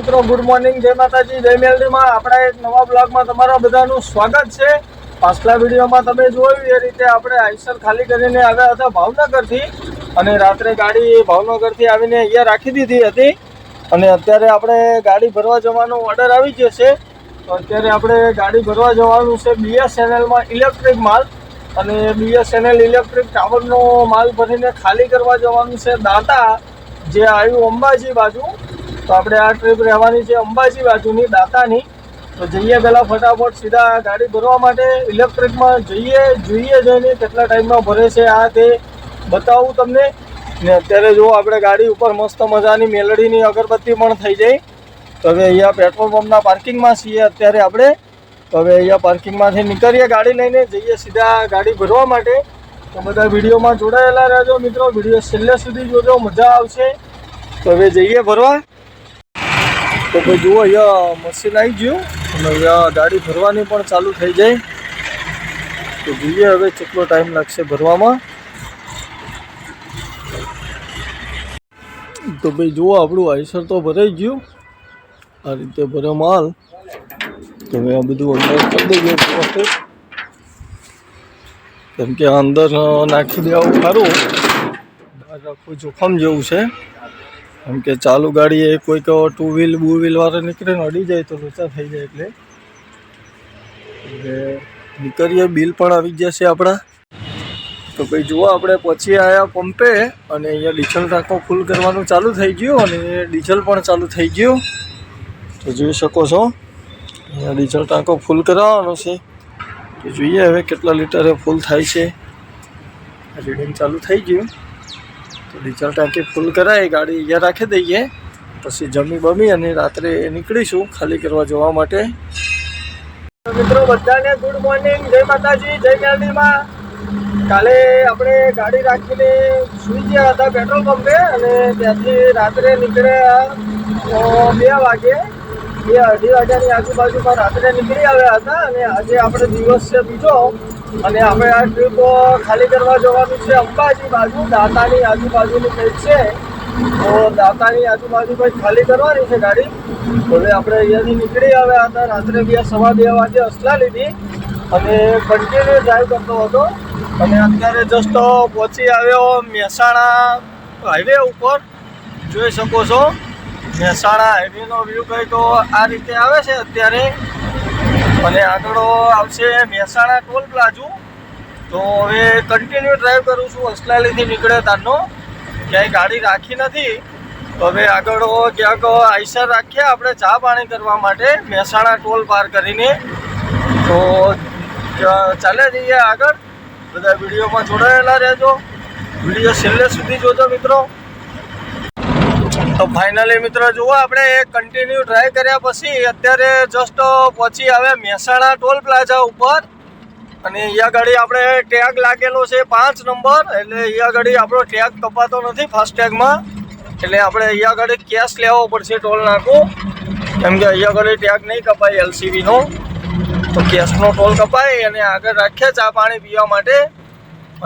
મિત્રો good morning જય માતાજી, જય મેલડીમાં. આપણા એક નવા બ્લોગમાં તમારા બધાનું સ્વાગત છે. પાછલા વિડીયોમાં તમે જોયું એ રીતે આપણે આઈસર ખાલી કરીને આવ્યા હતા ભાવનગરથી. અને રાત્રે ગાડી ભાવનગરથી આવીને અહીંયા રાખી દીધી હતી. અને અત્યારે આપણે ગાડી ભરવા જવાનો ઓર્ડર આવી ગયો છે. તો અત્યારે આપણે ગાડી ભરવા જવાનું છે બીએસએનએલમાં ઇલેક્ટ્રિક માલ. અને બીએસએનએલ ઇલેક્ટ્રિક ટાવરનો માલ ભરીને ખાલી કરવા જવાનું છે દાતા, જે આવ્યું અંબાજી બાજુ. તો આપણે આ ટ્રીપ રહેવાની છે અંબાજી બાજુની, દાતાની. તો જઈએ પહેલાં ફટાફટ સીધા ગાડી ભરવા માટે. ઇલેક્ટ્રિકમાં જઈએ, જોઈએ જઈને કેટલા ટાઈમમાં ભરે છે આ તે બતાવું તમને. ને અત્યારે જો આપણે ગાડી ઉપર મસ્ત મજાની મેલડીની અગરબત્તી પણ થઈ જાય તો હવે અહીંયા પેટ્રોલ પંપના પાર્કિંગમાં છીએ અત્યારે આપણે. તો હવે અહીંયા પાર્કિંગમાંથી નીકળીએ ગાડી લઈને, જઈએ સીધા ગાડી ભરવા માટે. તો બધા વિડીયોમાં જોડાયેલા રહેજો મિત્રો. વીડિયો છેલ્લે સુધી જોજો, મજા આવશે. તો હવે જઈએ ભરવા. તો ભાઈ જુઓ, અહીંયા મશીન આવી ગયું અને અહીંયા ગાડી ભરવાની પણ ચાલુ થઈ જાય. તો જોઈએ હવે કેટલો ટાઈમ લાગશે ભરવામાં. તો ભાઈ જુઓ, આપણું આઈસર તો ભરાઈ ગયું. આ રીતે ભરે માલ. તો હવે આ બધું અંદર કરી દઈએ વ્યવસ્થિત કેમ કે અંદર નાખી દેવું સારું. બહાર રાખવું જોખમ જેવું છે. કેમ કે ચાલુ ગાડી એ કોઈક ટુ વ્હીલ બુ વ્હીલ વાળા નીકળે ને અડી જાય તો લોચા થઈ જાય એટલે. એટલે નીકળીએ બિલ પણ આવી જશે આપણા. તો ભાઈ જુઓ આપણે પછી આવ્યા પંપે અને અહીંયા ડીઝલ ટાંકો ફૂલ કરવાનું ચાલુ થઈ ગયું અને ડીઝલ પણ ચાલુ થઈ ગયું. તો જોઈ શકો છો, અહીંયા ડીઝલ ટાંકો ફૂલ કરાવવાનો છે. તો જોઈએ હવે કેટલા લીટરે ફૂલ થાય છે. રીડિંગ ચાલુ થઈ ગયું. તો ડીઝલ ટાંકી ફૂલ કરાય ગાડી અહીંયા રાખી દઈએ. પછી જમી બમી અને રાત્રે નીકળીશું ખાલી કરવા જવા માટે. મિત્રો, બધાને ગુડ મોર્નિંગ જય માતાજી, જય મેલડીમાં. કાલે આપણે ગાડી રાખીને સુઈ ગયા હતા પેટ્રોલ પંપે અને ત્યાંથી રાત્રે નીકળ્યા બે વાગે. બે અઢી વાગ્યાની આજુબાજુમાં રાત્રે નીકળી આવ્યા હતા અને આજે આપણે દિવસ છે બીજો. અને આપણે આ ટ્રીપ ખાલી કરવા જવાનું છે અંબાજી બાજુ, દાતાની આજુબાજુની કંઈક છે. તો દાતાની આજુબાજુ કંઈક ખાલી કરવાની છે ગાડી. તો હવે આપણે અહીંયાથી નીકળી આવ્યા હતા રાત્રે બે સવા બે વાગે અસલા લીધી. અને કન્ટિન્યુ ડ્રાઈવ કરતો હતો. અને અત્યારે જસ્ટ પહોંચી આવ્યો મહેસાણા હાઈવે ઉપર. જોઈ શકો છો. મહેસાણા હાઈવેનો વ્યૂ કંઈક આ રીતે આવે છે અત્યારે. અને આગળ આવશે મહેસાણા ટોલ પ્લાઝુ. તો હવે કન્ટિન્યુ ડ્રાઈવ કરું છું અસલાલીથી નીકળે તારનો. ક્યાંય ગાડી રાખી નથી. તો હવે આગળ ક્યાંક આઈસર રાખીએ આપણે ચા પાણી કરવા માટે મહેસાણા ટોલ પાર કરીને. તો ચાલે જઈએ આગળ. બધા વિડીયોમાં જોડાયેલા રહેજો. વીડિયો છેલ્લે સુધી જોજો મિત્રો. તો ફાઇનલી મિત્રો, જુઓ આપણે કન્ટિન્યુ ટ્રાય કર્યા પછી અત્યારે જસ્ટ પછી આવ્યા મહેસાણા ટોલ પ્લાઝા ઉપર. અને અહીંયા ઘડી આપણે ટેગ લાગેલો છે પાંચ નંબર. એટલે અહીંયા ઘડી આપણો ટેગ કપાતો નથી ફાસ્ટ ટેગમાં એટલે આપણે અહીંયા ઘડી કેશ લેવો પડશે ટોલ નાખું. કેમ કે અહીંયા ઘડી ટેગ નહીં કપાય એલસીબીનો તો કેશનો ટોલ કપાય અને આગળ રાખીએ ચા પાણી પીવા માટે.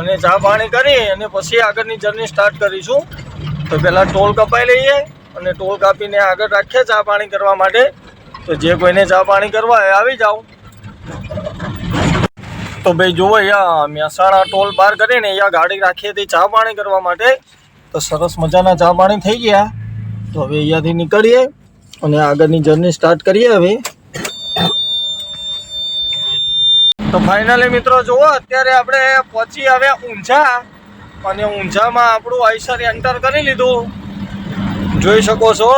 અને ચા પાણી કરી અને પછી આગળની જર્ની સ્ટાર્ટ કરીશું. તો પહેલાં ટોલ કપાઈ લઈએ અને ટોલ કાપીને આગળ રાખીએ ચા પાણી કરવા માટે. તો જે કોઈને ચા પાણી કરવા હોય આવી જાઓ. તો ભાઈ જુઓ અહીંયા મહેસાણા ટોલ પાર કરીને અહીંયા ગાડી રાખી હતી ચા પાણી કરવા માટે. તો સરસ મજાના ચા પાણી થઈ ગયા. તો હવે અહીંયાથી નીકળીએ અને આગળની જર્ની સ્ટાર્ટ કરીએ હવે. તો ફાઇનલી મિત્રો જુઓ, અત્યારે આપણે પહોંચી આવ્યા ઊંઝા. અને ઊંઝામાં આપણું આઈસર એન્ટર કરી લીધું. જોઈ શકો છો,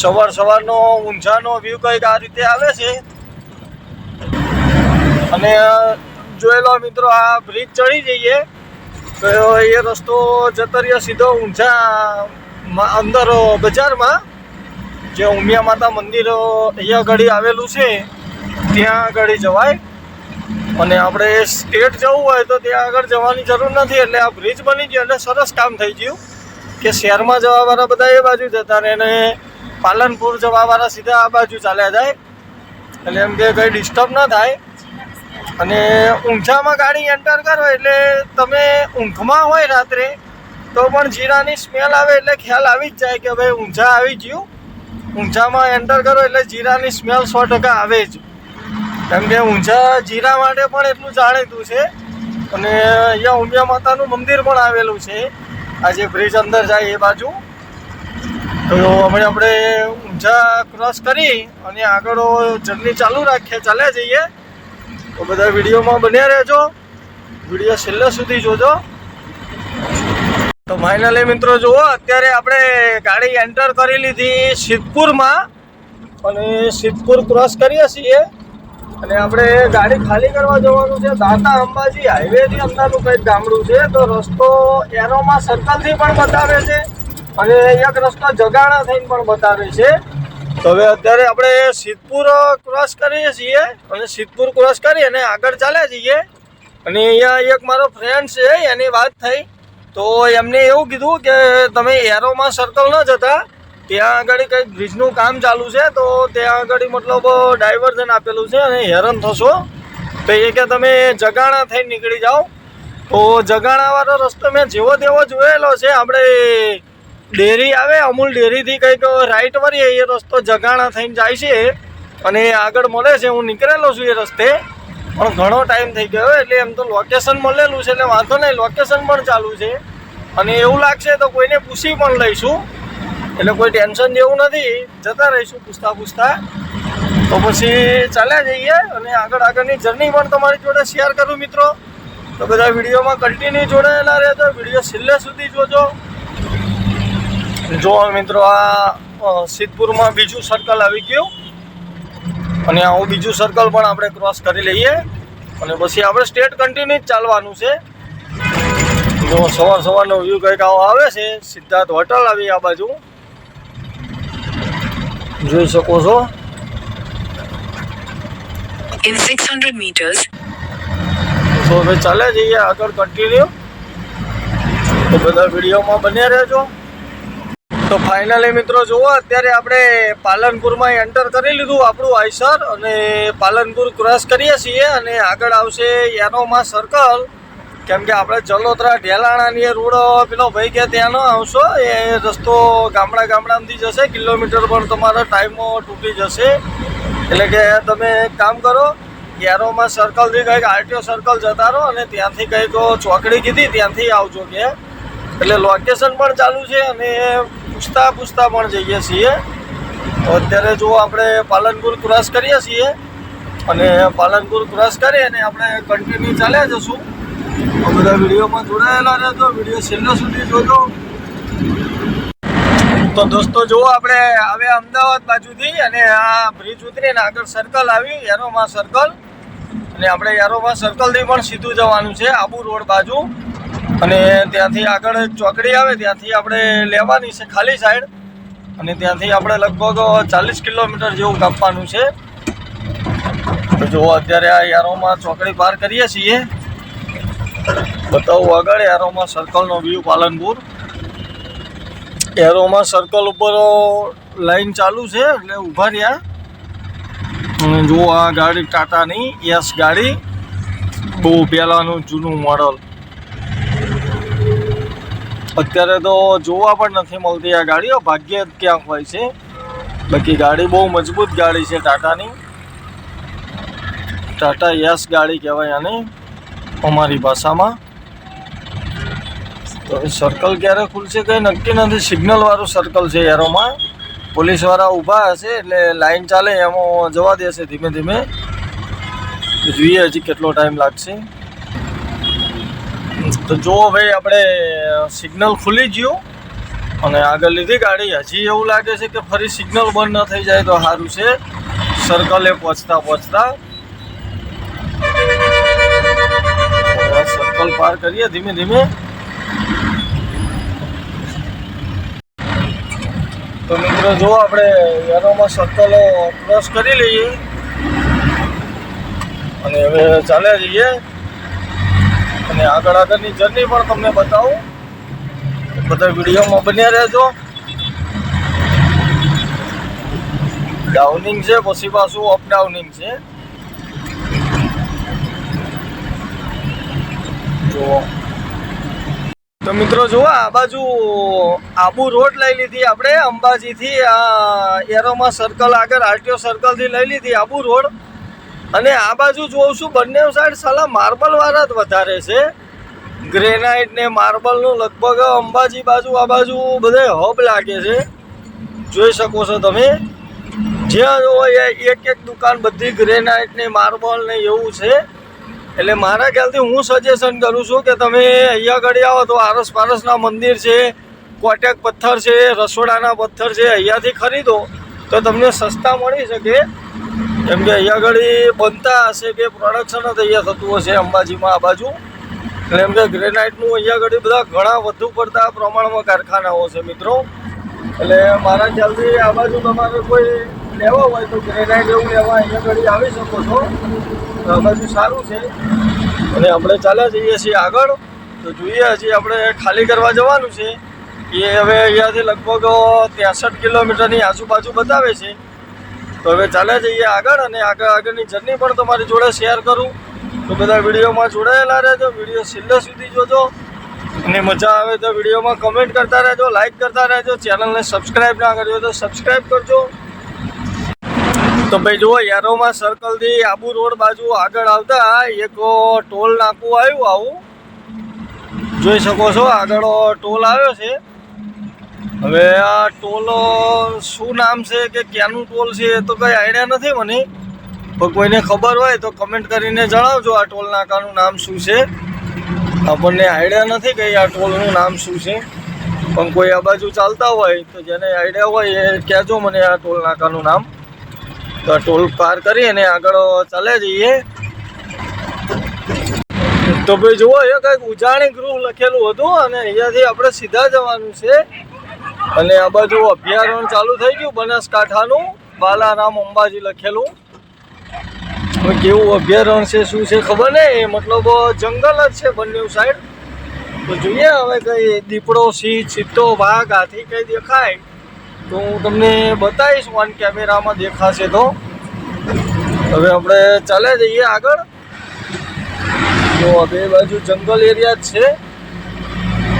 સવાર સવારનો ઊંઝાનો વ્યૂ કંઈક આ રીતે આવે છે. અને જોયેલો મિત્રો, આ બ્રિજ ચડી જઈએ. તો એ રસ્તો જતો સીધો ઊંઝા અંદર બજારમાં, જે ઉમિયા માતા મંદિર અહીંયા આગળ આવેલું છે, ત્યાં આગળ જવાય. અને આપણે સ્ટેટ જવું હોય તો ત્યાં આગળ જવાની જરૂર નથી, એટલે આ બ્રિજ બની ગયો એટલે સરસ કામ થઈ ગયું કે શહેરમાં જવાવાળા બધા એ બાજુ જતા ને એને પાલનપુર જવાવાળા સીધા આ બાજુ ચાલ્યા જાય. એટલે એમ કે કંઈ ડિસ્ટર્બ ના થાય. અને ઊંઘામાં ગાડી એન્ટર કરો એટલે તમે ઊંઘમાં હોય રાત્રે, તો પણ જીરાની સ્મેલ આવે એટલે ખ્યાલ આવી જ જાય કે ભાઈ ઊંઝા આવી ગયું. ઊંઝામાં એન્ટર કરો એટલે જીરાની સ્મેલ સો ટકા આવે જ. કેમ કે ઊંઝા જીરા માટે પણ એટલું જાણીતું છે. અને અહીંયા ઉમિયા માતાનું મંદિર પણ આવેલું છે. આ જે બ્રિજ અંદર જાય એ બાજુ. તો હમણાં આપણે ઊંઝા ક્રોસ કરી અને આગળ જર્ની ચાલુ રાખીએ ચાલ્યા જઈએ. તો બધા વિડીયોમાં બન્યા રહેજો. વીડિયો છેલ્લે સુધી જોજો. તો ફાઇનલી મિત્રો જુઓ, અત્યારે આપણે ગાડી એન્ટર કરી લીધી સિદ્ધપુરમાં. અને સિદ્ધપુર ક્રોસ કરીએ છીએ. અને આપણે ગાડી ખાલી કરવા જવાનું છે. દાતા અંબાજી હાઈવેથી અંદરનું કંઈક ગામડું છે. તો રસ્તો એરોમાં સર્કલથી પણ બતાવે છે અને એક રસ્તો જગાણા થઈને પણ બતાવે છે. તો હવે અત્યારે આપણે સિદ્ધપુર ક્રોસ કરીએ છીએ. અને સિદ્ધપુર ક્રોસ કરી અને આગળ ચાલ્યા જઈએ. અને અહીંયા એક મારો ફ્રેન્ડ છે, એની વાત થઈ. તો એમને એવું કીધું કે તમે એરોમાં સર્કલ ન જતા. ત્યાં આગળ કંઈક બ્રિજનું કામ ચાલુ છે, તો ત્યાં આગળ મતલબ ડાયવર્ઝન આપેલું છે અને હેરાન થશો. તો એ કે તમે જગાણા થઈને નીકળી જાઓ. તો જગાણાવાળો રસ્તો મેં જેવો તેવો જોયેલો છે. આપણે ડેરી આવે, અમૂલ ડેરીથી કંઈક રાઈટ વળીએ, એ રસ્તો જગાણા થઈને જાય છે. અને આગળ મળે છે, હું નીકળેલો છું એ રસ્તે. પણ ઘણો ટાઈમ થઈ ગયો, એટલે એમ તો લોકેશન મળેલું છે, એટલે વાંધો નહીં લોકેશન પણ ચાલુ છે. અને એવું લાગશે તો કોઈને પૂછી પણ લઈશું. એટલે કોઈ ટેન્શન જેવું નથી. જતા રહીશું પૂછતા પૂછતા. તો પછી ચાલ્યા જઈએ અને આગળ આગળની જર્ની પણ તમારી જોડે શેર કરું મિત્રો. તો બધા વિડીયોમાં કન્ટિન્યુ જોડાયેલા રહેજો. વીડિયો છેલ્લે સુધી જોજો. જો મિત્રો આ સિદ્ધપુરમાં બીજું સર્કલ આવી ગયું. અને આવું બીજું સર્કલ પણ આપણે ક્રોસ કરી લઈએ. અને પછી આપણે સ્ટેટ કન્ટિન્યુ જ ચાલવાનું છે. જો સવાર સવારનો વ્યૂ કંઈક આવો આવે છે, સિદ્ધાર્થ હોટલ આવી આ બાજુ. જોઈ શકો છો. In 600 meters, તો હવે ચાલે જઈએ આગળ કન્ટિન્યુ તો બધા વિડીયોમાં બન્યા રહેજો. તો ફાઇનલી મિત્રો જુઓ અત્યારે આપણે પાલનપુરમાં એન્ટર કરી લીધું આપણું આઈસર અને પાલનપુર ક્રોસ કરીએ છીએ અને આગળ આવશે યાનોમાં સર્કલ કેમ કે આપણે જલોત્રા ઢેલાણાની રોડ પેલો ભાઈ કે ત્યાં ન આવશો, એ રસ્તો ગામડા ગામડામાંથી જશે, કિલોમીટર પણ તમારો ટાઈમ તૂટી જશે. એટલે કે તમે એક કામ કરો યારોમાં સર્કલથી કંઈક આરટીઓ સર્કલ જતા રહો અને ત્યાંથી કંઈક ચોકડી કીધી, ત્યાંથી આવજો કે. એટલે લોકેશન પણ ચાલુ છે અને પૂછતા પૂછતા પણ જઈએ છીએ. તો અત્યારે જો આપણે પાલનપુર ક્રોસ કરીએ છીએ, અને પાલનપુર ક્રોસ કરી અને આપણે કન્ટિન્યુ ચાલ્યા જશું. બધા વિડીયોમાં જોડાયેલા રહેજો. વીડિયો છેલ્લે સુધી જોજો. તો દોસ્તો, જુઓ આપણે હવે અમદાવાદ બાજુથી અને આ બ્રિજ ઉતરીને આગળ સર્કલ આવી, યારોમાં સર્કલ અને આપણે યારોમાં સર્કલથી પણ સીધું જવાનું છે, આબુ રોડ બાજુ. અને ત્યાંથી આગળ ચોકડી આવે, ત્યાંથી આપણે લેવાની છે ખાલી સાઈડ અને ત્યાંથી આપણે લગભગ ચાલીસ કિલોમીટર જેવું કાપવાનું છે. તો જુઓ, અત્યારે આ યારોમાં ચોકડી પાર કરીએ છીએ. બતાવું આગળ, એરોમાં સર્કલનો વ્યૂ પાલનપુર. એરોમાં સર્કલ ઉપર લાઈન ચાલુ છે, એટલે ઊભા રહ્યા. જુઓ આ ગાડી ટાટાની યસ ગાડી, બહુ પહેલાંનું જૂનું મોડલ અત્યારે તો જોવા પણ નથી મળતી આ ગાડીઓ, ભાગ્યે જ ક્યાંક હોય છે. બાકી ગાડી બહુ મજબૂત ગાડી છે ટાટાની. ટાટા યસ ગાડી કહેવાય આને. અમારી ભાષામાં. તો સર્કલ ક્યારે ખુલશે કંઈ નક્કી નથી. સિગ્નલવાળું સર્કલ છે એરોમાં. પોલીસવાળા ઊભા હશે એટલે લાઈન ચાલે, એમાં જવા દેશે ધીમે ધીમે. જોઈએ હજી કેટલો ટાઈમ લાગશે. તો જુઓ ભાઈ આપણે સિગ્નલ ખુલી ગયું અને આગળ લીધી ગાડી, હજી એવું લાગે છે કે ફરી સિગ્નલ બંધ ન થઈ જાય તો સારું છે. સર્કલે પહોંચતા પહોંચતા સર્કલ પાર કરીએ, ધીમે ધીમે. તો મિત્રો જો આપણે યારોમાં સર્કલો ક્રોસ કરી લઈએ. અને હવે ચાલ્યા જઈએ. અને આગળ આગળની જર્ની પણ તમને બતાવું. બધા વિડીયોમાં બન્યા રહેજો. ડાઉનિંગ છે, પછી પાછું અપડાઉનિંગ છે. જો તો મિત્રો જુઓ, આ બાજુ આબુ રોડ લઈ લીધી આપણે. અંબાજીથી આ એરોમાં સર્કલ આગળ આરટીઓ સર્કલથી લઈ લીધી આબુ રોડ. અને આ બાજુ જોઉં છું, બંને સાઈડ સાલા માર્બલ વાળા જ વધારે છે. ગ્રેનાઇટ ને માર્બલનું લગભગ અંબાજી બાજુ, આ બાજુ બધે હબ લાગે છે. જોઈ શકો છો તમે. જ્યાં એ એક એક દુકાન બધી ગ્રેનાઇટ ને માર્બલ ને એવું છે. એટલે મારા ખ્યાલથી હું સજેશન કરું છું કે તમે અહીંયા આગળ આવો તો આરસ પારસના મંદિર છે, કોટેક પથ્થર છે, રસોડાના પથ્થર છે, અહીંયાથી ખરીદો તો તમને સસ્તા મળી શકે. કેમ કે અહીંયા આગળ બનતા હશે કે પ્રોડક્શન જ અહીંયા થતું હશે અંબાજીમાં આ બાજુ. એટલે એમ કે ગ્રેનાઇટનું અહીંયા આગળ બધા ઘણા વધુ પડતા પ્રમાણમાં કારખાનાઓ છે મિત્રો. એટલે મારા ખ્યાલથી આ બાજુ તમારે કોઈ લેવા હોય તો ગ્રેનાઇટ એવું લેવા અહીંયા ઘડી આવી શકો છો. આ સારું છે. અને આપણે ચાલ્યા જઈએ છીએ આગળ. તો જોઈએ હજી આપણે ખાલી કરવા જવાનું છે. એ હવે અહીંયાથી લગભગ ત્રેસઠ કિલોમીટરની આજુબાજુ બતાવે છે. તો હવે ચાલ્યા જઈએ આગળ અને આગળ આગળની જર્ની પણ તમારી જોડે શેર કરું. તો બધા વિડીયોમાં જોડાયેલા રહેજો. વીડિયો છેલ્લે સુધી જોજો. અને મજા આવે તો વિડીયોમાં કમેન્ટ કરતા રહેજો લાઇક કરતા રહેજો. ચેનલને સબસ્ક્રાઈબ ના કર્યો હોય તો સબસ્ક્રાઈબ કરજો. તો ભાઈ જુઓ, યારોમાં સર્કલથી આબુ રોડ બાજુ આગળ આવતા એક ટોલ નાકું આવ્યું આવું. જોઈ શકો છો, આગળ ટોલ આવ્યો છે. હવે આ ટોલ શું નામ છે કે ક્યાંનું ટોલ છે એ તો કંઈ આઈડિયા નથી મને. પણ કોઈને ખબર હોય તો કમેન્ટ કરીને જણાવજો આ ટોલ નાકાનું નામ શું છે. આપણને આઈડિયા નથી કે આ ટોલનું નામ શું છે. પણ કોઈ આ બાજુ ચાલતા હોય તો જેને આઈડિયા હોય એ કહેજો મને આ ટોલ નાકાનું નામ. તો ટોલ પાર કરી અને આગળ ચાલે જઈએ. તો ભાઈ જુઓ એ કંઈક ઉજાણી ગૃહ લખેલું હતું અને અહીંયાથી આપણે સીધા જવાનું છે. અને આ બાજુ અભયારણ્ય ચાલુ થઈ ગયું, બનાસકાંઠાનું. બાલારામ અંબાજી લખેલું. કેવું અભયારણ્ય છે, શું છે ખબર નહીં મતલબ જંગલ જ છે બંને સાઈડ તો જોઈએ હવે કઈ દીપડો, સિંહ, ચિત્તો, વાઘ હાથી કઈ દેખાય. તો હું તમને બતાવીશ ઓન કેમેરામાં દેખાશે તો. હવે આપણે ચાલે જઈએ આગળ. તો બે બાજુ જંગલ એરિયા છે.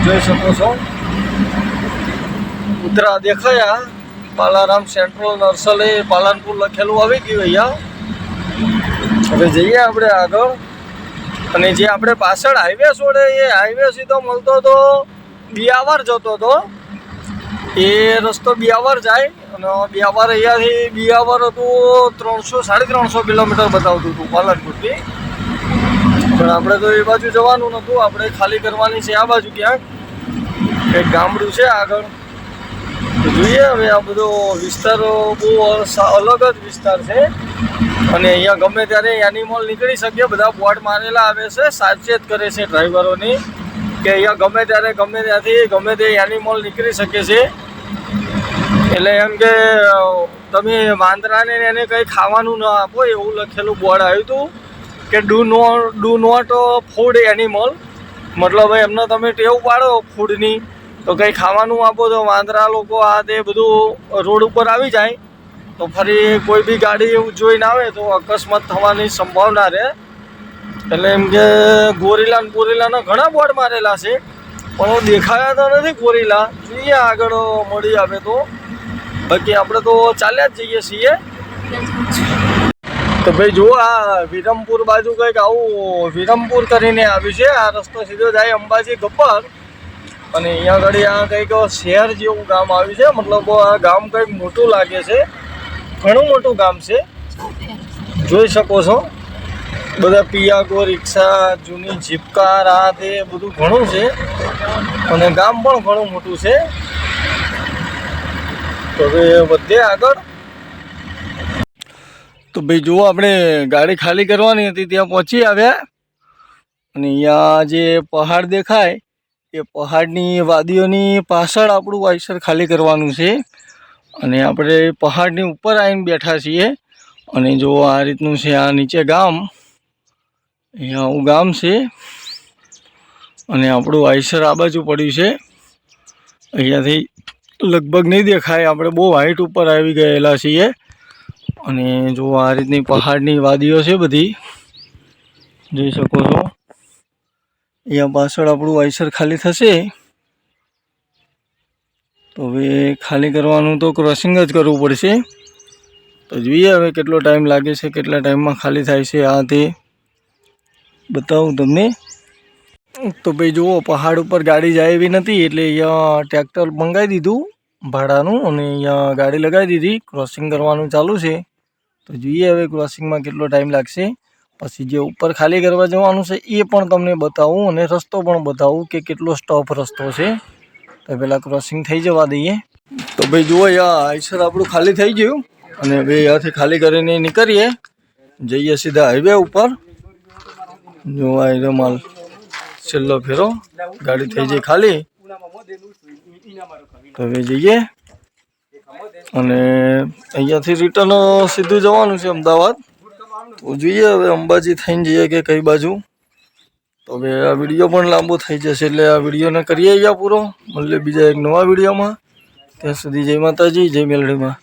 જોઈ શકો છો. ઉતરા દેખાયા. બાલારામ સેન્ટ્રલ નર્સરી, પાલનપુર લખેલું આવી ગયું અહીંયા. હવે જઈએ આપણે આગળ. અને જે આપણે પાછળ હાઈવે છોડે એ હાઈવે સીધો મળતો તો બિયાવર જતો હતો એ રસ્તો બિયાવર જાય અને બિયાવર અહીંયાથી બિયાવર હતું ત્રણસો, સાડી ત્રણસો કિલોમીટર બતાવતું હતું પાલનપુરથી. પણ આપણે તો એ બાજુ જવાનું નહોતું, આપણે ખાલી કરવાની છે આ બાજુ ક્યાંક. એક ગામડું છે આગળ. જોઈએ હવે આ બધો વિસ્તાર બહુ અલગ જ વિસ્તાર છે. અને અહીંયા ગમે ત્યારે એનિમલ નીકળી શકે, બધા બોર્ડ મારેલા આવે છે, સાવચેત કરે છે ડ્રાઈવરોની કે અહીંયા ગમે ત્યારે, ગમે ત્યાંથી, ગમે તે એનિમલ નીકળી શકે છે. એટલે એમ કે, તમે વાંદરાને એને કંઈ ખાવાનું ન આપો, એવું લખેલું બોર્ડ આવ્યું હતું કે do no do not food animal મતલબ એમને તમે ટેવ પાડો ફૂડની તો કંઈ ખાવાનું આપો તો વાંદરા લોકો આ તે બધું રોડ ઉપર આવી જાય. તો ફરી કોઈ બી ગાડી એવું જોઈને આવે તો અકસ્માત થવાની સંભાવના રહે. એટલે એમ કે ગોરીલા ને ઘણા બોર્ડ મારેલા છે, પણ દેખાયા તો નથી ગોરીલા. જોઈએ આગળ મળી આવે તો. બાકી આપણે તો ચાલ્યા જ જઈએ છીએ. તો ભાઈ જુઓ, આ વિરમપુર બાજુ કંઈક આવું વિરમપુર કરીને આવ્યું છે. આ રસ્તો સીધો જાય અંબાજી ગબ્બર. અને અહીંયા આગળ આ કંઈક શહેર જેવું ગામ આવ્યું છે. મતલબ આ ગામ કંઈક મોટું લાગે છે. ઘણું મોટું ગામ છે. જોઈ શકો છો. બધા પિયાગો, રિક્ષા, જૂની જીપકાર આ તે બધું ઘણું છે. અને ગામ પણ ઘણું મોટું છે. તો હવે વધે આગળ. તો ભાઈ જુઓ આપણે ગાડી ખાલી કરવાની હતી, ત્યાં પહોંચી આવ્યા. અને અહીંયા જે પહાડ દેખાય, એ પહાડની વાદીઓની પાછળ આપણું વાયસર ખાલી કરવાનું છે. અને આપણે પહાડની ઉપર આવીને બેઠા છીએ. અને જો આ રીતનું છે આ નીચે ગામ. અહીંયા આવું ગામ છે અને આપણું આઈસર આ બાજુ પડ્યું છે. અહીંયાથી લગભગ નહીં દેખાય, આપણે બહુ હાઈટ ઉપર આવી ગયેલા છીએ. અને જો આ રીતની પહાડની વાદીઓ છે બધી, જોઈ શકો છો. અહીંયા પાછળ આપણું આઈસર ખાલી થશે. તો હવે ખાલી કરવાનું તો ક્રોસિંગ જ કરવું પડશે. તો જોઈએ હવે કેટલો ટાઈમ લાગે છે, કેટલા ટાઈમમાં ખાલી થાય છે આ તે. બતાવું તમને. તો ભાઈ જુઓ, પહાડ ઉપર ગાડી જાય એવી નથી એટલે અહીંયા ટ્રેક્ટર મંગાવી દીધું, ભાડાનું અને અહીંયા ગાડી લગાવી દીધી. ક્રોસિંગ કરવાનું ચાલુ છે. તો જોઈએ હવે ક્રોસિંગમાં કેટલો ટાઈમ લાગશે. પછી જે ઉપર ખાલી કરવા જવાનું છે એ પણ તમને બતાવું અને રસ્તો પણ બતાવું કે કેટલો સ્ટોપ રસ્તો છે. તો પહેલાં ક્રોસિંગ થઈ જવા દઈએ. તો ભાઈ જુઓ યા આઈસર આપણું ખાલી થઈ ગયું. અને હવે અહીંયાથી ખાલી કરીને નીકળીએ. જઈએ સીધા હાઈવે ઉપર. જો હાઈવે માલ. છેલ્લો ફેરો. ગાડી થઈ જાય ખાલી. તો હવે જઈએ. અને અહીંયાથી રિટર્ન સીધું જવાનું છે અમદાવાદ. તો જોઈએ હવે અંબાજી થઈને જઈએ કે કઈ બાજુ. તો હવે આ વીડિયો પણ લાંબો થઈ જશે એટલે આ વિડીયોને કરીએ અહીંયા પૂરો. મળીએ બીજા એક નવા વિડીયોમાં. ત્યાં સુધી જય માતાજી, જય મેલડીમાં.